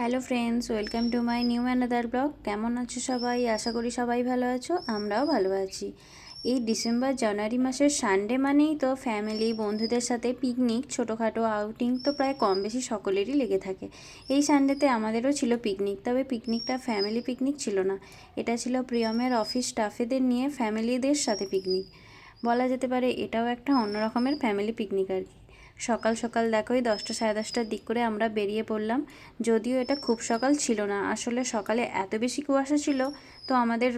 Hello friends, welcome to my new another blog. কেমন আছো সবাই? আশা করি সবাই ভালো আছো, আমরাও ভালো আছি। এই ডিসেম্বর জানুয়ারি মাসের সানডে মানেই তো ফ্যামিলি বন্ধুদের সাথে পিকনিক ছোটোখাটো আউটিং তো প্রায় কম বেশি সকলেরই লেগে থাকে। এই সানডেতে আমাদেরও ছিল পিকনিক তবে পিকনিকটা ফ্যামিলি পিকনিক ছিল না। এটা ছিল প্রিয়মের অফিস স্টাফেদের নিয়ে ফ্যামিলিদের সাথে পিকনিক বলা যেতে পারে এটাও একটা অন্য রকমের ফ্যামিলি পিকনিক আর কি। সকাল সকাল দেখো এই দশটা সাড়ে দশটার দিক করে আমরা বেরিয়ে পড়লাম। যদিও এটা খুব সকাল ছিল না, আসলে সকালে এত বেশি কুয়াশা ছিল তো আমাদের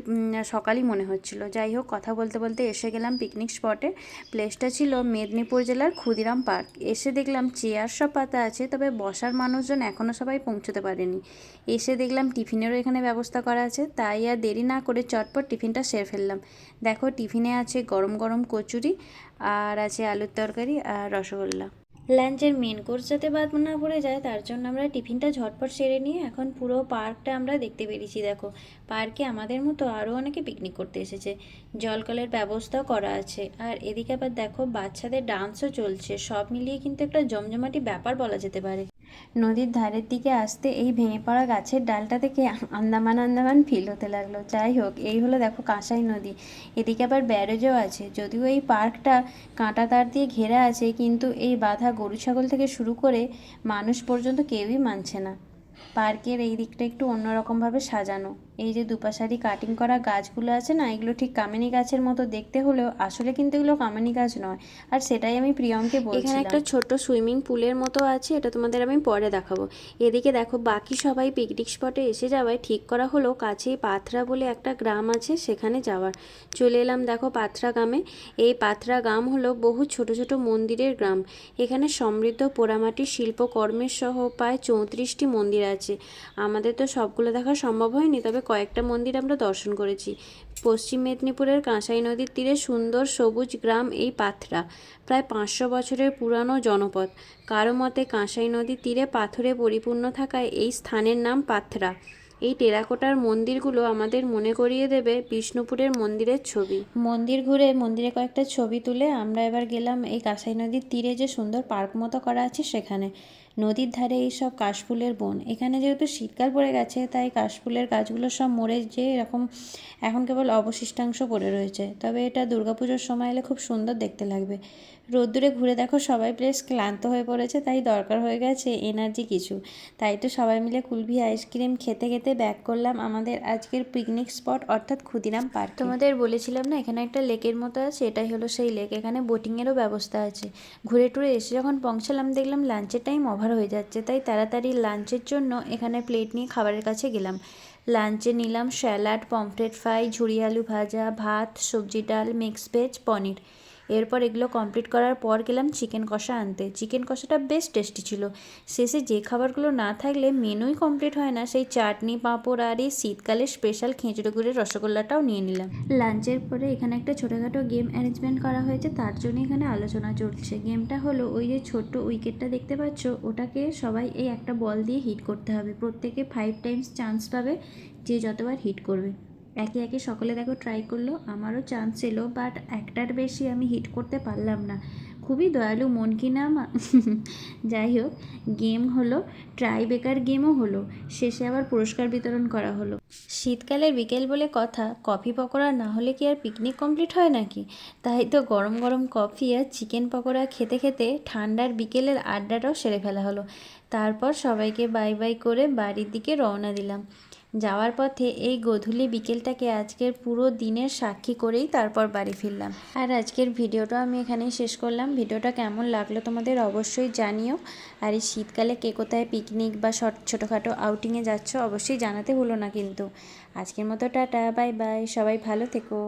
সকালই মনে হচ্ছিল। যাই হোক, কথা বলতে বলতে এসে গেলাম পিকনিক স্পটে প্লেসটা ছিল মেদিনীপুর জেলার ক্ষুদিরাম পার্ক এসে দেখলাম চেয়ার সব পাতা আছে, তবে বসার মানুষজন এখনও সবাই পৌঁছতে পারেনি। এসে দেখলাম টিফিনেরও এখানে ব্যবস্থা করা আছে, তাই আর দেরি না করে চটপট টিফিনটা সেরে ফেললাম। দেখো, টিফিনে আছে গরম গরম কচুরি আর আছে আলুর তরকারি আর রসগোল্লা। লাঞ্চের মেন কোর্স যাতে বাদ না পড়ে যায়, তার জন্য আমরা টিফিনটা ঝটপট সেরে নিয়ে এখন পুরো পার্কটা আমরা দেখতে পেরেছি, দেখো। পার্কে আমাদের মতো আরও অনেকে পিকনিক করতে এসেছে। জলকলের ব্যবস্থাও করা আছে। আর এদিকে আবার দেখো, বাচ্চাদের ডান্সও চলছে। সব মিলিয়ে কিন্তু একটা জমজমাটি ব্যাপার বলা যেতে পারে। নদীর ধারের দিকে আসতে এই ভেঙে পড়া গাছের ডালটা থেকে আন্দামান আন্দামান ফিল হতে লাগল। যাই হোক, এই হলো দেখো কাঁসাই নদী। এদিকে আবার ব্যারেজও আছে। যদিও এই পার্কটা কাঁটা তার দিয়ে ঘেরা আছে, কিন্তু এই বাধা গরু ছাগল থেকে শুরু করে মানুষ পর্যন্ত কেউই মানছে না। পার্কের এই দিকটা একটু অন্যরকমভাবে সাজানো। এই যে দুপাশারি কাটিং করা গাছগুলো আছে না এগুলো ঠিক কামিনী গাছের মতো দেখতে হলেও আসলে কিন্তু এগুলো কামিনী গাছ নয়। আর সেটাই আমি প্রিয়মকে বলছিলাম এখানে একটা ছোট্ট সুইমিং পুলের মতো আছে এটা তোমাদের আমি পরে দেখাবো। এদিকে দেখো বাকি সবাই পিকনিক স্পটে এসে যাওয়ায় ঠিক করা হলো কাছেই পাথরা বলে একটা গ্রাম আছে সেখানে যাওয়ার। চলে এলাম দেখো পাথরা গ্রামে। এই পাথরা গ্রাম হলো বহু ছোট ছোট মন্দিরের গ্রাম। এখানে সমৃদ্ধ পোড়ামাটির শিল্পকর্মের সহ প্রায় চৌত্রিশটি মন্দির আছে। আমাদের তো সবগুলো দেখা সম্ভব হয়নি তবে কয়েকটা মন্দির আমরা দর্শন করেছি। পশ্চিম মেদিনীপুরের কাঁসাই নদীর তীরে সুন্দর সবুজ গ্রাম এই পাথরা, প্রায় পাঁচশো বছরের পুরানো জনপদ। কারও মতে কাঁসাই নদীর তীরে পাথরে পরিপূর্ণ থাকায় এই স্থানের নাম পাথরা। এই টেরাকোটার মন্দিরগুলো আমাদের মনে করিয়ে দেবে বিষ্ণুপুরের মন্দিরের ছবি। মন্দির ঘুরে মন্দিরে কয়েকটা ছবি তুলে আমরা এবার গেলাম এই কাঁসাই নদীর তীরে যে সুন্দর পার্ক মতো করা আছে সেখানে। নদীর ধারে এই সব কাশফুলের বন। এখানে যেহেতু শীতকাল পড়ে গেছে, তাই কাশফুলের গাছগুলো সব মরে যে এরকম এখন কেবল অবশিষ্টাংশ পড়ে রয়েছে। তবে এটা দুর্গাপুজোর সময় এলে খুব সুন্দর দেখতে লাগবে। রোদ্দুরে ঘুরে দেখো সবাই বেশ ক্লান্ত হয়ে পড়েছে, তাই দরকার হয়ে গেছে এনার্জি কিছু। তাই তো সবাই মিলে কুলভি আইসক্রিম খেতে খেতে ব্যাক করলাম আমাদের আজকের পিকনিক স্পট অর্থাৎ ক্ষুদিরাম পার্ক তোমাদের বলেছিলাম না, এখানে একটা লেকের মতো আছে, এটাই হলো সেই লেক এখানে বোটিংয়েরও ব্যবস্থা আছে। ঘুরে টুরে এসে যখন পৌঁছালাম, দেখলাম লাঞ্চের টাইম ওভার হয়ে যাচ্ছে, তাই তাড়াতাড়ি লাঞ্চের জন্য এখানে প্লেট নিয়ে খাবারের কাছে গেলাম। লাঞ্চে নিলাম স্যালাড পমফ্রেট ফ্রাই ঝুড়ি আলু ভাজা, ভাত, সবজি ডাল মিক্স ভেজ পনির। এরপর এগুলো কমপ্লিট করার পর গেলাম চিকেন কষা আনতে। চিকেন কষাটা বেশ টেস্টি ছিল। শেষে যে খাবারগুলো না থাকলে মেনুই কমপ্লিট হয় না, সেই চাটনি, পাঁপড় আর এই শীতকালে স্পেশাল খেঁচড়ে গুড়ের রসগোল্লাটাও নিয়ে নিলাম। লাঞ্চের পরে এখানে একটা ছোটোখাটো গেম অ্যারেঞ্জমেন্ট করা হয়েছে, তার জন্য এখানে আলোচনা চলছে। গেমটা হলো ওই যে ছোট্ট উইকেটটা দেখতে পাচ্ছ, ওটাকে সবাই এই একটা বল দিয়ে হিট করতে হবে। প্রত্যেকে ফাইভ টাইমস চান্স পাবে যে যতবার হিট করবে। একে একে সকলে দেখো ট্রাই করল, আমারও চান্স এলো বাট একটার বেশি আমি হিট করতে পারলাম না। খুবই দয়ালু মন কি না মা- যাই হোক গেম হলো ট্রাই বেকার গেমও হলো। শেষে আবার পুরস্কার বিতরণ করা হলো। শীতকালের বিকেল বলে কথা কফি পকোড়া না হলে কি আর পিকনিক কমপ্লিট হয় নাকি? তাই তো গরম গরম কফি আর চিকেন পকোড়া খেতে খেতে ঠান্ডার বিকেলের আড্ডাটাও সেরে ফেলা হলো। তারপর সবাইকে বাই বাই করে বাড়ির দিকে রওনা দিলাম। যাওয়ার পথে এই গধূলি বিকেলটাকে আজকের পুরো দিনের সাক্ষী করেই তারপর বাড়ি ফিরলাম। আর আজকের ভিডিওটা আমি এখানেই শেষ করলাম। ভিডিওটা কেমন লাগল তোমাদের অবশ্যই জানিও। আর এই শীতকালে কে কোথায় পিকনিক বা ছোটোখাটো আউটিংয়ে যাচ্ছ অবশ্যই জানাতে হলো না কিন্তু। আজকের মতো টাটা বাই বাই সবাই ভালো থেকো।